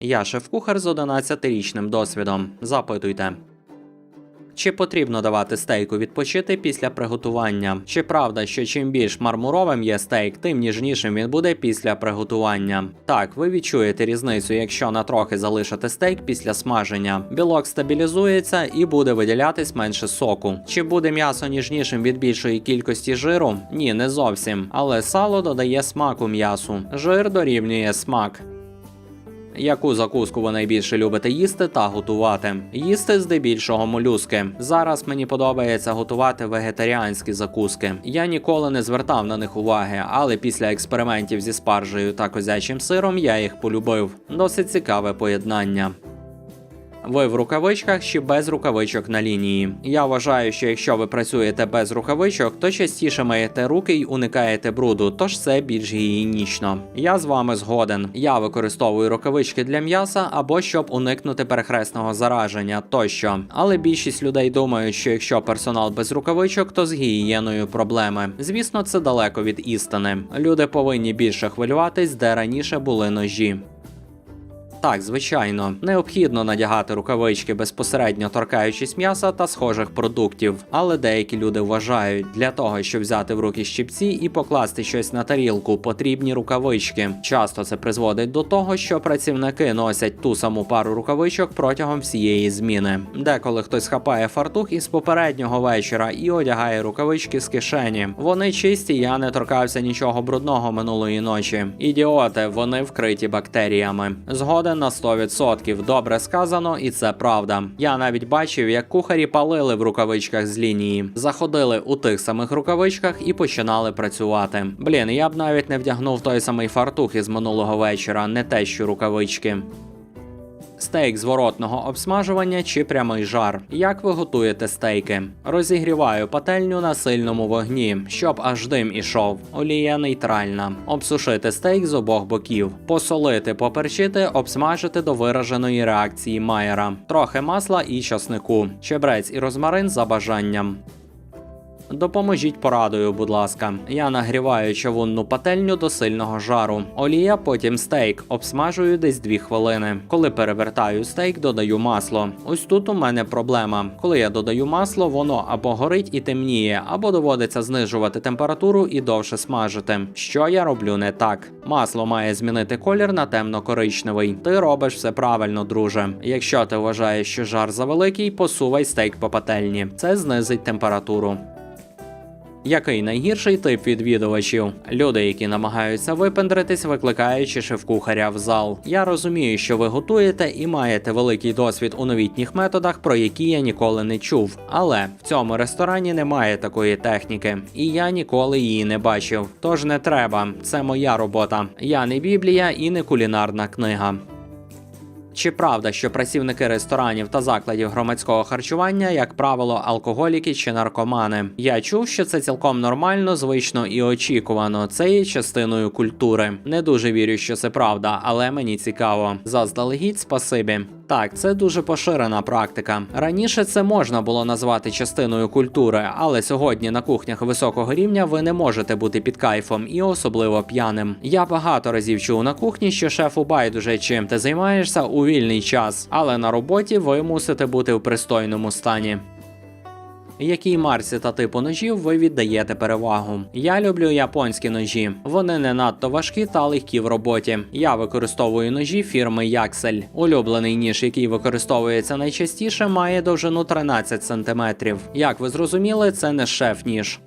Я шеф-кухар з 11-річним досвідом. Запитуйте. Чи потрібно давати стейку відпочити після приготування? Чи правда, що чим більш мармуровим є стейк, тим ніжнішим він буде після приготування? Так, ви відчуєте різницю, якщо на трохи залишити стейк після смаження. Білок стабілізується і буде виділятись менше соку. Чи буде м'ясо ніжнішим від більшої кількості жиру? Ні, не зовсім. Але сало додає смаку м'ясу. Жир дорівнює смак. Яку закуску ви найбільше любите їсти та готувати? Їсти здебільшого молюски. Зараз мені подобається готувати вегетаріанські закуски. Я ніколи не звертав на них уваги, але після експериментів зі спаржею та козячим сиром я їх полюбив. Досить цікаве поєднання. Ви в рукавичках чи без рукавичок на лінії. Я вважаю, що якщо ви працюєте без рукавичок, то частіше маєте руки й уникаєте бруду, тож це більш гігієнічно. Я з вами згоден. Я використовую рукавички для м'яса або щоб уникнути перехресного зараження тощо. Але більшість людей думають, що якщо персонал без рукавичок, то з гігієною проблеми. Звісно, це далеко від істини. Люди повинні більше хвилюватись, де раніше були ножі. Так, звичайно, необхідно надягати рукавички безпосередньо торкаючись м'яса та схожих продуктів. Але деякі люди вважають, для того, щоб взяти в руки щипці і покласти щось на тарілку, потрібні рукавички. Часто це призводить до того, що працівники носять ту саму пару рукавичок протягом всієї зміни. Деколи хтось хапає фартух із попереднього вечора і одягає рукавички з кишені. Вони чисті, я не торкався нічого брудного минулої ночі. Ідіоти, вони вкриті бактеріями. Згоден на 100%. Добре сказано, і це правда. Я навіть бачив, як кухарі палили в рукавичках з лінії, заходили у тих самих рукавичках і починали працювати. Блін, я б навіть не вдягнув той самий фартух із минулого вечора, не те, що рукавички. Стейк зворотного обсмажування чи прямий жар. Як ви готуєте стейки? Розігріваю пательню на сильному вогні, щоб аж дим ішов. Олія нейтральна. Обсушити стейк з обох боків. Посолити, поперчити, обсмажити до вираженої реакції майера. Трохи масла і часнику. Чебрець і розмарин за бажанням. Допоможіть порадою, будь ласка. Я нагріваю човунну пательню до сильного жару. Олія, потім стейк. Обсмажую десь 2 хвилини. Коли перевертаю стейк, додаю масло. Ось тут у мене проблема. Коли я додаю масло, воно або горить і темніє, або доводиться знижувати температуру і довше смажити. Що я роблю не так? Масло має змінити колір на темно-коричневий. Ти робиш все правильно, друже. Якщо ти вважаєш, що жар завеликий, посувай стейк по пательні. Це знизить температуру. Який найгірший тип відвідувачів? Люди, які намагаються випендритись, викликаючи шеф-кухаря в зал. Я розумію, що ви готуєте і маєте великий досвід у новітніх методах, про які я ніколи не чув. Але в цьому ресторані немає такої техніки, і я ніколи її не бачив. Тож не треба, це моя робота. Я не біблія і не кулінарна книга. Чи правда, що працівники ресторанів та закладів громадського харчування, як правило, алкоголіки чи наркомани? Я чув, що це цілком нормально, звично і очікувано. Це є частиною культури. Не дуже вірю, що це правда, але мені цікаво. Заздалегідь, спасибі. Так, це дуже поширена практика. Раніше це можна було назвати частиною культури, але сьогодні на кухнях високого рівня ви не можете бути під кайфом і особливо п'яним. Я багато разів чув на кухні, що шефу байдуже чим ти займаєшся у вільний час, але на роботі ви мусите бути в пристойному стані. Якій марці та типу ножів ви віддаєте перевагу? Я люблю японські ножі. Вони не надто важкі та легкі в роботі. Я використовую ножі фірми Яксель. Улюблений ніж, який використовується найчастіше, має довжину 13 см. Як ви зрозуміли, це не шеф-ніж.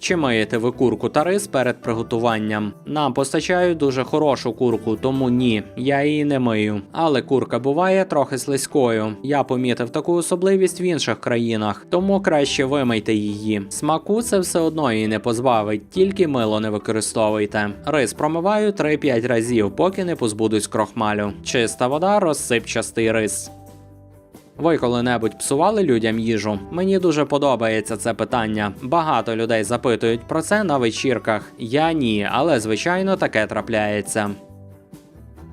Чи миєте ви курку та рис перед приготуванням? Нам постачають дуже хорошу курку, тому ні, я її не мию. Але курка буває трохи слизькою. Я помітив таку особливість в інших країнах, тому краще вимийте її. Смаку це все одно її не позбавить, тільки мило не використовуйте. Рис промиваю 3-5 разів, поки не позбудусь крохмалю. Чиста вода, розсипчастий рис. Ви коли-небудь псували людям їжу? Мені дуже подобається це питання. Багато людей запитують про це на вечірках. Я ні, але звичайно таке трапляється.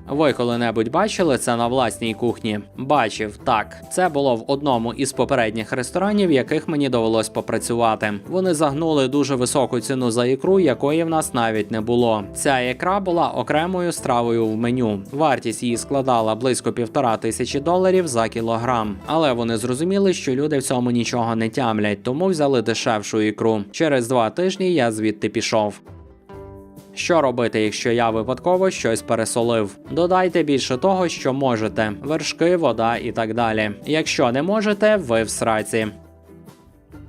Ви коли-небудь бачили це на власній кухні? Бачив, так. Це було в одному із попередніх ресторанів, в яких мені довелось попрацювати. Вони загнули дуже високу ціну за ікру, якої в нас навіть не було. Ця ікра була окремою стравою в меню. Вартість її складала близько півтора тисячі доларів за кілограм. Але вони зрозуміли, що люди в цьому нічого не тямлять, тому взяли дешевшу ікру. Через два тижні я звідти пішов. Що робити, якщо я випадково щось пересолив? Додайте більше того, що можете: вершки, вода і так далі. Якщо не можете, ви в сраці.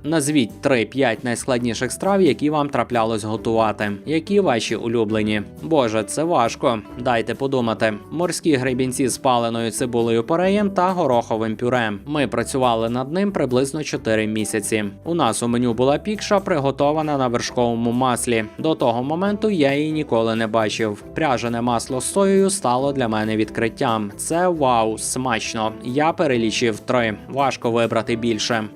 Назвіть 3-5 найскладніших страв, які вам траплялось готувати. Які ваші улюблені? Боже, це важко. Дайте подумати. Морські гребінці з паленою цибулею пореєм та гороховим пюре. Ми працювали над ним приблизно 4 місяці. У нас у меню була пікша, приготована на вершковому маслі. До того моменту я її ніколи не бачив. Пряжене масло з соєю стало для мене відкриттям. Це вау, смачно. Я перелічив три. Важко вибрати більше.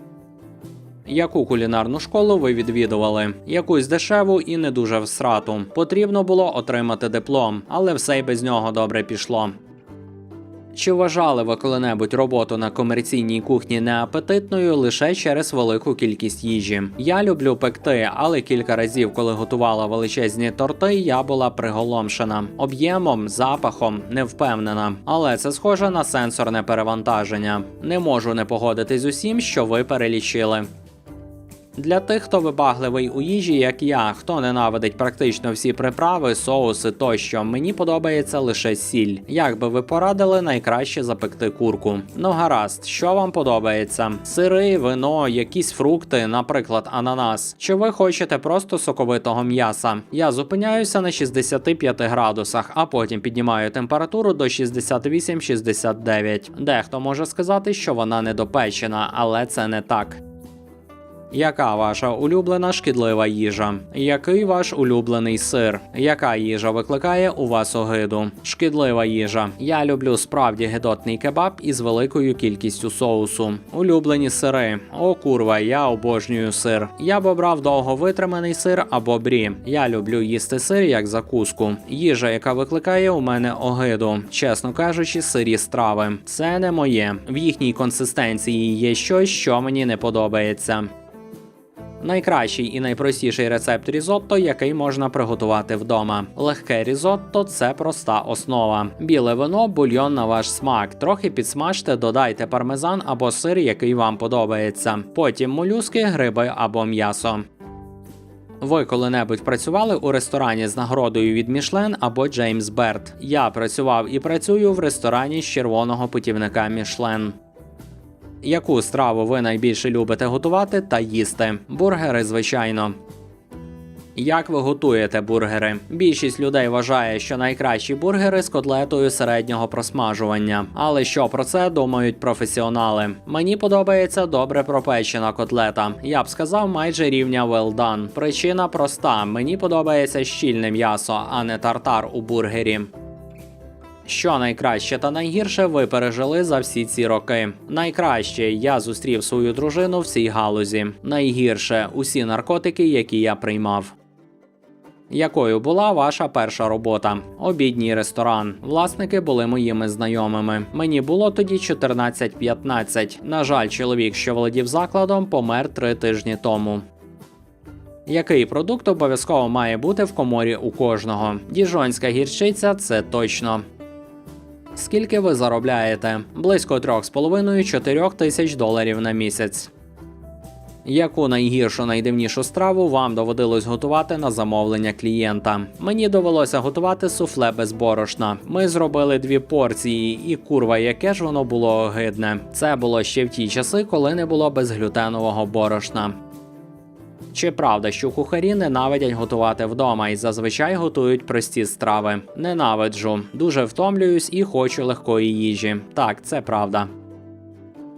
Яку кулінарну школу ви відвідували? Якусь дешеву і не дуже всрату. Потрібно було отримати диплом, але все й без нього добре пішло. Чи вважали ви коли-небудь роботу на комерційній кухні неапетитною лише через велику кількість їжі? Я люблю пекти, але кілька разів, коли готувала величезні торти, я була приголомшена об'ємом, запахом, не впевнена. Але це схоже на сенсорне перевантаження. Не можу не погодитись з усім, що ви перелічили. Для тих, хто вибагливий у їжі, як я, хто ненавидить практично всі приправи, соуси тощо, мені подобається лише сіль. Як би ви порадили найкраще запекти курку? Ну гаразд, що вам подобається? Сири, вино, якісь фрукти, наприклад, ананас. Чи ви хочете просто соковитого м'яса? Я зупиняюся на 65 градусах, а потім піднімаю температуру до 68-69. Дехто може сказати, що вона недопечена, але це не так. Яка ваша улюблена шкідлива їжа? Який ваш улюблений сир? Яка їжа викликає у вас огиду? Шкідлива їжа. Я люблю справді гидотний кебаб із великою кількістю соусу. Улюблені сири. О, курва, я обожнюю сир. Я б обрав довго витриманий сир або брі. Я люблю їсти сир як закуску. Їжа, яка викликає у мене огиду. Чесно кажучи, сирі страви. Це не моє. В їхній консистенції є щось, що мені не подобається. Найкращий і найпростіший рецепт різотто, який можна приготувати вдома. Легке різотто це проста основа. Біле вино, бульйон на ваш смак. Трохи підсмажте, додайте пармезан або сир, який вам подобається. Потім молюски, гриби або м'ясо. Ви коли-небудь працювали у ресторані з нагородою від Мішлен або Джеймс Берт? Я працював і працюю в ресторані з червоного путівника Мішлен. Яку страву ви найбільше любите готувати та їсти? Бургери, звичайно. Як ви готуєте бургери? Більшість людей вважає, що найкращі бургери з котлетою середнього просмажування. Але що про це думають професіонали? Мені подобається добре пропечена котлета. Я б сказав, майже рівня well done. Причина проста: мені подобається щільне м'ясо, а не тартар у бургері. Що найкраще та найгірше ви пережили за всі ці роки? Найкраще я зустрів свою дружину в цій галузі. Найгірше усі наркотики, які я приймав. Якою була ваша перша робота? Обідній ресторан. Власники були моїми знайомими. Мені було тоді 14-15. На жаль, чоловік, що володів закладом, помер три тижні тому. Який продукт обов'язково має бути в коморі у кожного? Діжонська гірчиця це точно. Скільки ви заробляєте? Близько 3,5-4 тисяч доларів на місяць. Яку найгіршу найдивнішу страву вам доводилось готувати на замовлення клієнта? Мені довелося готувати суфле без борошна. Ми зробили дві порції, і курва, яке ж воно було огидне. Це було ще в ті часи, коли не було безглютенового борошна. Чи правда, що кухарі ненавидять готувати вдома і зазвичай готують прості страви? Ненавиджу, дуже втомлююсь і хочу легкої їжі. Так, це правда.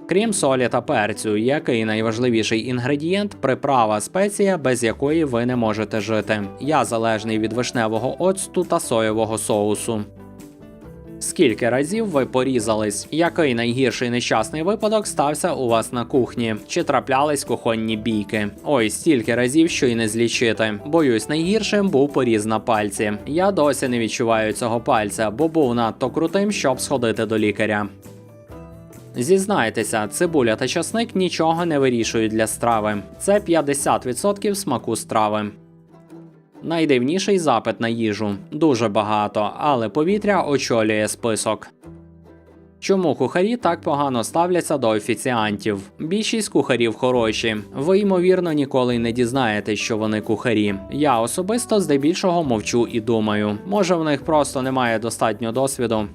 Крім солі та перцю, який найважливіший інгредієнт приправа спеція, без якої ви не можете жити. Я залежний від вишневого оцту та соєвого соусу. Скільки разів ви порізались? Який найгірший нещасний випадок стався у вас на кухні? Чи траплялись кухонні бійки? Ой, стільки разів, що й не злічити. Боюсь, найгіршим був поріз на пальці. Я досі не відчуваю цього пальця, бо був надто крутим, щоб сходити до лікаря. Зізнайтеся, цибуля та часник нічого не вирішують для страви. Це 50% смаку страви. Найдивніший запит на їжу дуже багато, але повітря очолює список. Чому кухарі так погано ставляться до офіціантів? Більшість кухарів хороші. Ви, ймовірно, ніколи не дізнаєтесь, що вони кухарі. Я особисто здебільшого мовчу і думаю. Може, в них просто немає достатньо досвіду.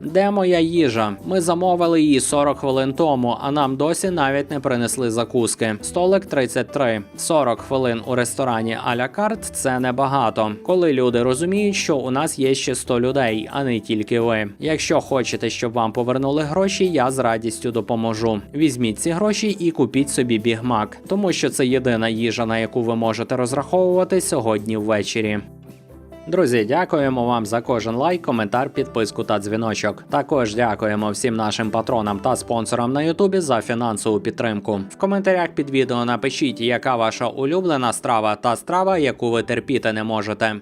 Де моя їжа? Ми замовили її 40 хвилин тому, а нам досі навіть не принесли закуски. Столик 33. 40 хвилин у ресторані а-ля карт це небагато. Коли люди розуміють, що у нас є ще 100 людей, а не тільки ви. Якщо хочете, щоб вам повернули гроші, я з радістю допоможу. Візьміть ці гроші і купіть собі бігмак, тому що це єдина їжа, на яку ви можете розраховувати сьогодні ввечері. Друзі, дякуємо вам за кожен лайк, коментар, підписку та дзвіночок. Також дякуємо всім нашим патронам та спонсорам на Ютубі за фінансову підтримку. В коментарях під відео напишіть, яка ваша улюблена страва та страва, яку ви терпіти не можете.